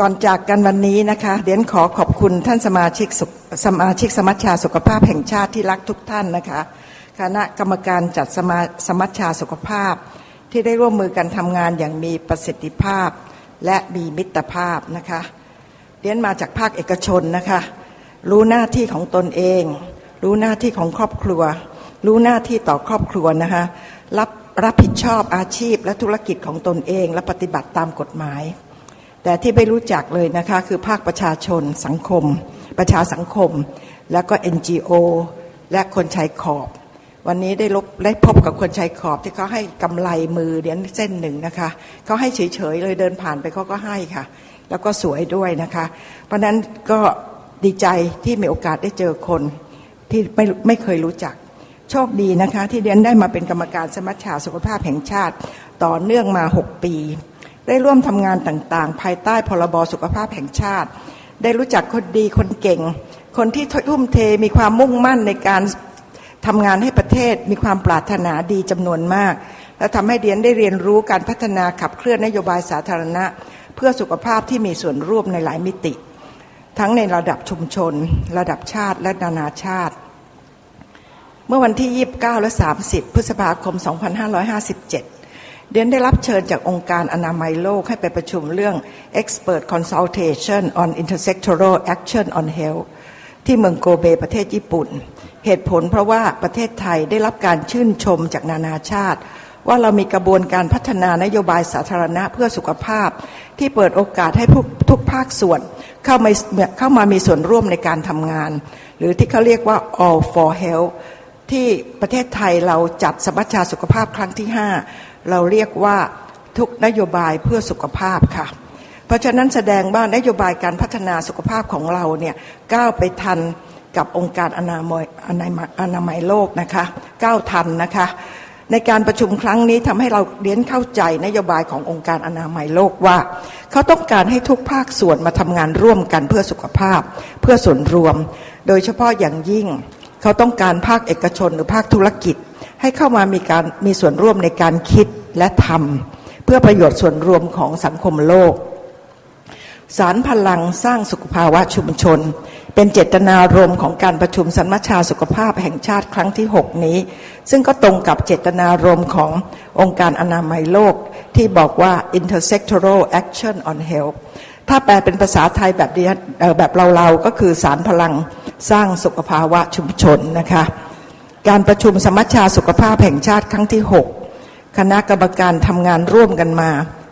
ก่อนจากกันวันนี้นะคะเดียนขอขอบคุณท่านสมาชิกสสมาชิกสมัชชาสุขภาพแห่งชาติที่รักทุกท่านนะคะ คณะกรรมการจัดสมาสมัชชาสุขภาพ ที่ได้ร่วมมือกันทำงานอย่างมีประสิทธิภาพ และมีมิตรภาพนะคะเดียนมาจากภาคเอกชนนะคะ รู้หน้าที่ของตนเอง รู้หน้าที่ของครอบครัว รู้หน้าที่ต่อครอบครัวนะคะรับรับผิดชอบอาชีพและธุรกิจของตนเอง และปฏิบัติตามกฎหมาย แต่ที่ไม่รู้จักเลยนะคะคือภาคประชาชนสังคม ประชาสังคม แล้วก็ NGO และคนชายขอบ วันนี้ได้ลบได้พบกับคนชายขอบที่เขาให้กำไรมือเดียนเส้นหนึ่งนะคะเขาให้เฉยๆเลยเดินผ่านไปเขาก็ให้ค่ะ แล้วก็สวยด้วยนะคะ เพราะฉะนั้นก็ดีใจที่มีโอกาสได้เจอคนที่ไม่ไม่เคยรู้จักโชคดีนะคะ ที่เดียนได้มาเป็นกรรมการสมัชชาสุขภาพแห่งชาติ ต่อเนื่องมา 6 ปี ได้ร่วมทำงานต่างๆ ภายใต้พรบสุขภาพแห่งชาติ ได้รู้จักคนดีคนเก่ง คนที่ทุ่มเทมีความมุ่งมั่นในการทำงานให้ประเทศมีความปรารถนาดีจำนวนมาก และทำให้เดียนได้เรียนรู้การพัฒนาขับเคลื่อนนโยบายสาธารณะ เพื่อสุขภาพที่มีส่วนร่วมในหลายมิติ ทั้งในระดับชุมชน ระดับชาติและนานาชาติ เมื่อวันที่ 29 และ 30 พฤษภาคม 2557 เดียนได้รับเชิญจากองค์การอนามัยโลกให้ไปประชุมเรื่อง Expert Consultation on Intersectoral Action on Health ที่เมืองโกเบประเทศญี่ปุ่น เหตุผลเพราะว่าประเทศไทยได้รับการชื่นชมจากนานาชาติ ว่าเรามีกระบวนการพัฒนานโยบายสาธารณะเพื่อสุขภาพ ที่เปิดโอกาสให้ทุกภาคส่วน เข้ามาเข้ามามีส่วนร่วมในการทำงาน หรือที่เขาเรียกว่า all for health ที่ประเทศไทยเราจัดสมัชชาสุขภาพครั้งที่ 5 เราเรียกว่าทุกนโยบายเพื่อสุขภาพค่ะ เพราะฉะนั้นแสดงว่านโยบายการพัฒนาสุขภาพของเราเนี่ยก้าวไปทันกับองค์การอนามัยอนามัยอนามัยโลกนะคะก้าวทันนะคะในการประชุมครั้งนี้ทำให้เราเรียนเข้าใจนโยบายขององค์การอนามัยโลกว่า เขาต้องการให้ทุกภาคส่วนมาทำงานร่วมกันเพื่อสุขภาพ เพื่อส่วนรวม โดยเฉพาะอย่างยิ่ง เขาต้องการภาคเอกชนหรือภาคธุรกิจ ให้เข้ามามีการมีส่วนร่วมในการคิดและทำเพื่อประโยชน์ส่วนรวมของสังคมโลก สารพลังสร้างสุขภาวะชุมชน เป็นเจตนารมณ์ของการประชุมสัมมชาสุขภาพแห่งชาติครั้งที่ 6 นี้ ซึ่งก็ตรงกับเจตนารมณ์ขององค์การอนามัยโลกที่บอกว่า intersectoral action on health ถ้าแปลเป็นภาษาไทยแบบแบบเราๆก็คือสารพลังสร้างสุขภาวะชุมชนนะคะ การประชุมสมัชชาสุขภาพแห่งชาติครั้งที่ 6 คณะกรรมการทำงานร่วมกันมา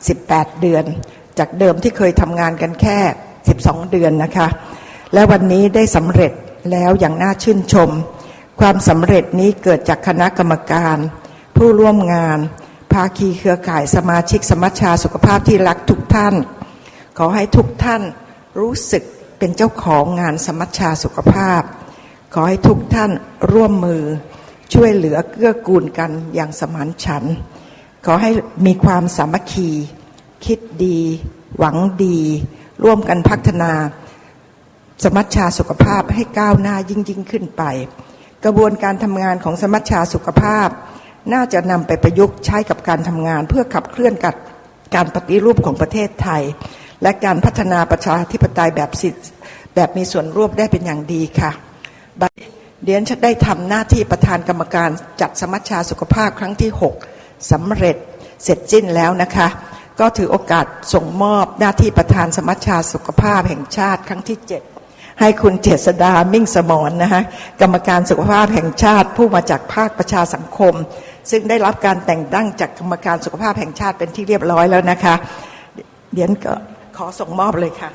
18 เดือน จากเดิมที่เคยทำงานกันแค่ 12 เดือนนะคะ และวันนี้ได้สำเร็จแล้วอย่างน่าชื่นชม ความสำเร็จนี้เกิดจากคณะกรรมการ ผู้ร่วมงาน ภาคีเครือข่ายสมาชิกสมัชชาสุขภาพที่รักทุกท่าน ขอให้ทุกท่านรู้สึกเป็นเจ้าของงานสมัชชาสุขภาพ ขอให้ทุกท่านร่วมมือช่วยเหลือเกื้อกูลกันอย่างสมานฉันท์ขอให้มีความสามัคคี คิดดี หวังดี ร่วมกันพัฒนา สมัชชาสุขภาพให้ก้าวหน้ายิ่งยิ่งขึ้นไป กระบวนการทำงานของสมัชชาสุขภาพ น่าจะนำไปประยุกต์ใช้กับการทำงาน เพื่อขับเคลื่อนกับการปฏิรูปของประเทศไทย และการพัฒนาประชาธิปไตยแบบสิทธิแบบมีส่วนร่วมได้เป็นอย่างดีค่ะ เดียนได้ทำหน้าที่ประธานกรรมการจัดสมัชชาสุขภาพครั้งที่ 6สำเร็จเสร็จสิ้นแล้วนะคะ ก็ถือโอกาสส่งมอบหน้าที่ประธานสมัชชาสุขภาพแห่งชาติครั้งที่ 7 ให้คุณเจษดามิ่งสมรนะคะกรรมการสุขภาพแห่งชาติผู้มาจากภาคประชาสังคม ซึ่งได้รับการแต่งตั้งจากกรรมการสุขภาพแห่งชาติเป็นที่เรียบร้อยแล้วนะคะ เดียนก็ขอส่งมอบเลยค่ะ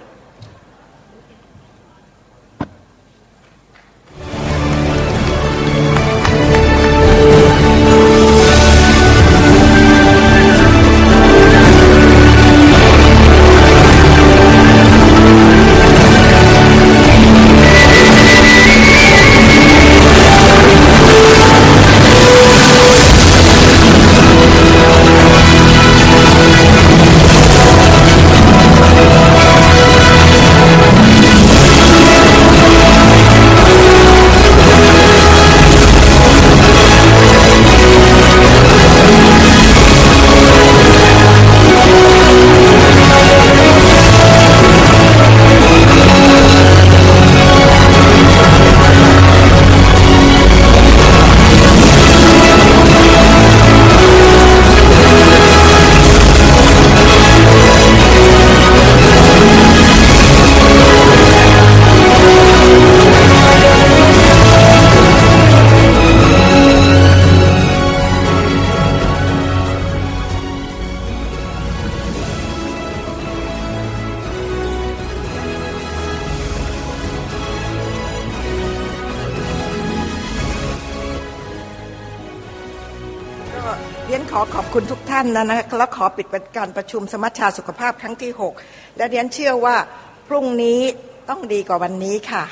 เรียนขอขอบคุณทุกท่านนะนะและขอปิดการประชุมสมัชชาสุขภาพครั้งที่ 6 และเรียนเชื่อว่าพรุ่งนี้ต้องดีกว่าวันนี้ค่ะ